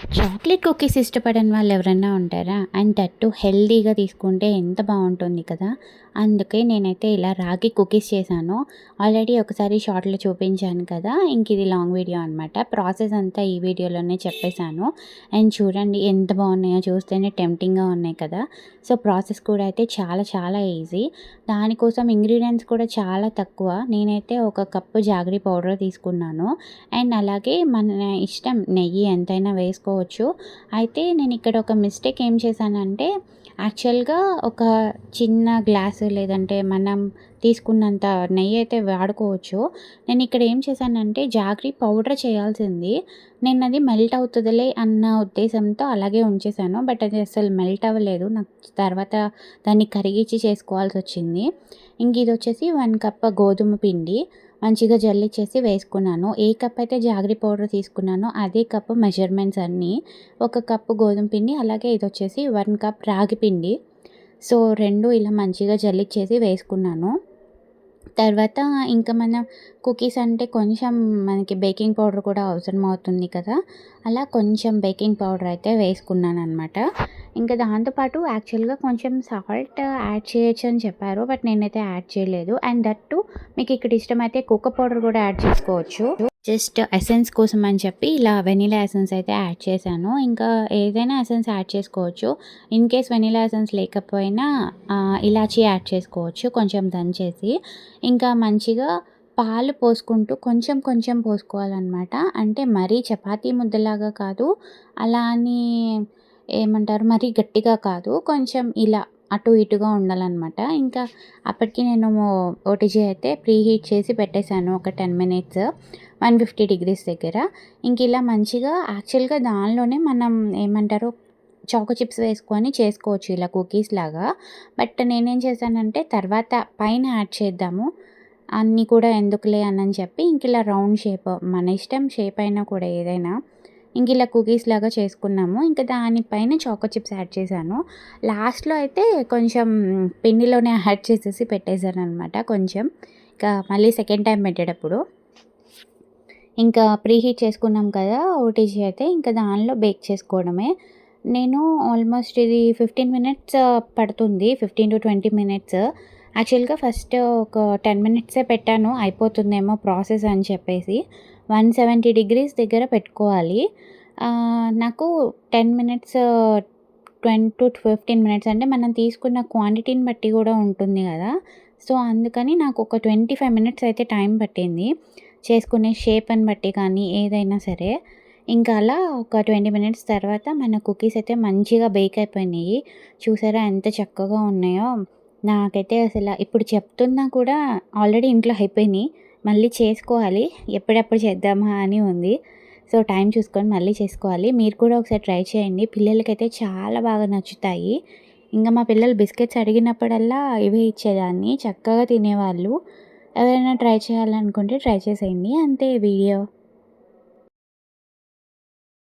Chocolate cookies ఇష్టపడని వాళ్ళు ఎవరైనా ఉంటారా? అండ్ దట్టు హెల్దీగా తీసుకుంటే ఎంత బాగుంటుంది కదా? అందుకే నేనైతే ఇలా రాగి కుకీస్ చేశాను. ఆల్రెడీ ఒకసారి షార్ట్లో చూపించాను కదా? ఇంక ఇది లాంగ్ వీడియో అనమాట ప్రాసెస్ అంతా ఈ వీడియోలోనే చెప్పేశాను. అండ్ చూడండి ఎంత బాగున్నాయో. చూస్తేనే టెంప్టింగ్గా ఉన్నాయి కదా? సో ప్రాసెస్ కూడా అయితే చాలా చాలా ఈజీ. దానికోసం ఇంగ్రీడియంట్స్ కూడా చాలా తక్కువ. నేనైతే ఒక కప్పు జాగరీ పౌడర్ తీసుకున్నాను. అండ్ అలాగే మన ఇష్టం నెయ్యి ఎంతైనా చేసుకోవచ్చు అయితే నేను ఇక్కడ ఒక మిస్టేక్ ఏం చేశానంటే యాక్చువల్గా ఒక చిన్న గ్లాసు లేదంటే మనం తీసుకున్నంత నెయ్యి అయితే వాడుకోవచ్చు. నేను ఇక్కడ ఏం చేశానంటే జాగ్రీ పౌడర్ చేయాల్సింది. నేను అది మెల్ట్ అవుతుందిలే అన్న ఉద్దేశంతో అలాగే ఉంచేసాను బట్ అది అసలు మెల్ట్ అవ్వలేదు. నాకు తర్వాత దాన్ని కరిగించి చేసుకోవాల్సి వచ్చింది. ఇంక ఇది వచ్చేసి వన్ కప్ గోధుమ పిండి. మంచిగా జల్లిచ్చేసి వేసుకున్నాను. ఏ కప్ అయితే జాగ్రీ పౌడర్ తీసుకున్నానో అదే కప్ మెజర్మెంట్స్ అన్నీ ఒక కప్పు గోధుమ పిండి అలాగే ఇది వచ్చేసి వన్ కప్ రాగి పిండి. సో రెండు ఇలా మంచిగా జల్లిచ్చేసి వేసుకున్నాను. తర్వాత ఇంకా మనం కుకీస్ అంటే కొంచెం మనకి బేకింగ్ పౌడర్ కూడా అవసరం అవుతుంది కదా. అలా కొంచెం బేకింగ్ పౌడర్ అయితే వేసుకున్నాను అనమాట ఇంకా దాంతోపాటు యాక్చువల్గా కొంచెం సాల్ట్ యాడ్ చేయొచ్చు అని చెప్పారు బట్ నేనైతే యాడ్ చేయలేదు. అండ్ దట్టు మీకు ఇక్కడ ఇష్టమైతే కుక్క పౌడర్ కూడా యాడ్ చేసుకోవచ్చు. జస్ట్ ఎసెన్స్ కోసం అని చెప్పి ఇలా వెనీలా ఎసెన్స్ అయితే యాడ్ చేశాను. ఇంకా ఏదైనా ఎసెన్స్ యాడ్ చేసుకోవచ్చు. ఇన్ కేస్ వెనీలా ఎసెన్స్ లేకపోయినా ఇలాచీ యాడ్ చేసుకోవచ్చు. కొంచెం దంచేసి. ఇంకా మంచిగా పాలు పోసుకుంటూ కొంచెం కొంచెం పోసుకోవాలన్నమాట. అంటే మరీ చపాతీ ముద్దలాగా కాదు అలా అని ఏమంటారు మరీ గట్టిగా కాదు. కొంచెం ఇలా అటు ఇటుగా ఉండాలన్నమాట. ఇంకా అప్పటికి నేను ఓటీజీ అయితే ప్రీ హీట్ చేసి పెట్టేశాను ఒక ten minutes. One fifty degrees దగ్గర. ఇంక ఇలా మంచిగా యాక్చువల్గా దానిలోనే మనం ఏమంటారు చాకో చిప్స్ వేసుకొని చేసుకోవచ్చు ఇలా కుకీస్ లాగా. బట్ నేనేం చేశానంటే తర్వాత పైన యాడ్ చేద్దాము. అన్నీ కూడా ఎందుకులే అని చెప్పి ఇంక ఇలా రౌండ్ షేప్ మన ఇష్టం షేప్ అయినా కూడా ఏదైనా ఇంక ఇలా కుకీస్ లాగా చేసుకున్నాము. ఇంకా దానిపైన చాకో చిప్స్ యాడ్ చేశాను. లాస్ట్లో అయితే కొంచెం పిండిలోనే యాడ్ చేసేసి పెట్టేశాను అనమాట కొంచెం. ఇంకా మళ్ళీ సెకండ్ టైం పెట్టేటప్పుడు. ఇంకా ప్రీ హీట్ చేసుకున్నాం కదా ఓటీజీ అయితే ఇంకా దానిలో బేక్ చేసుకోవడమే. నేను ఆల్మోస్ట్ ఇది ఫిఫ్టీన్ మినిట్స్ పడుతుంది ఫిఫ్టీన్ టు ట్వంటీ మినిట్స్ యాక్చువల్గా ఫస్ట్ ఒక టెన్ మినిట్సే పెట్టాను అయిపోతుందేమో ప్రాసెస్ అని చెప్పేసి. వన్ సెవెంటీ డిగ్రీస్ దగ్గర పెట్టుకోవాలి. నాకు ten minutes twenty to fifteen minutes అంటే మనం తీసుకున్న క్వాంటిటీని బట్టి కూడా ఉంటుంది కదా. సో అందుకని నాకు ఒక ట్వంటీ ఫైవ్ మినిట్స్ అయితే టైం పట్టింది. చేసుకునే షేప్ని బట్టి కానీ ఏదైనా సరే. ఇంకా అలా ఒక ట్వంటీ మినిట్స్ తర్వాత మన కుకీస్ అయితే మంచిగా బేక్ అయిపోయినాయి. చూసారా ఎంత చక్కగా ఉన్నాయో. నాకైతే అసలు ఇప్పుడు చెప్తున్నా కూడా ఆల్రెడీ ఇంట్లో అయిపోయినాయి. మళ్ళీ చేసుకోవాలి. ఎప్పుడెప్పుడు చేద్దామా అని ఉంది. సో టైం చూసుకొని మళ్ళీ చేసుకోవాలి. మీరు కూడా ఒకసారి ట్రై చేయండి. పిల్లలకైతే చాలా బాగా నచ్చుతాయి. ఇంకా మా పిల్లలు బిస్కెట్స్ అడిగినప్పుడల్లా ఇవే ఇచ్చేదాన్ని. చక్కగా తినేవాళ్ళు. ఎవరైనా ట్రై చేయాలనుకుంటే ట్రై చేసేయండి. అంతే వీడియో.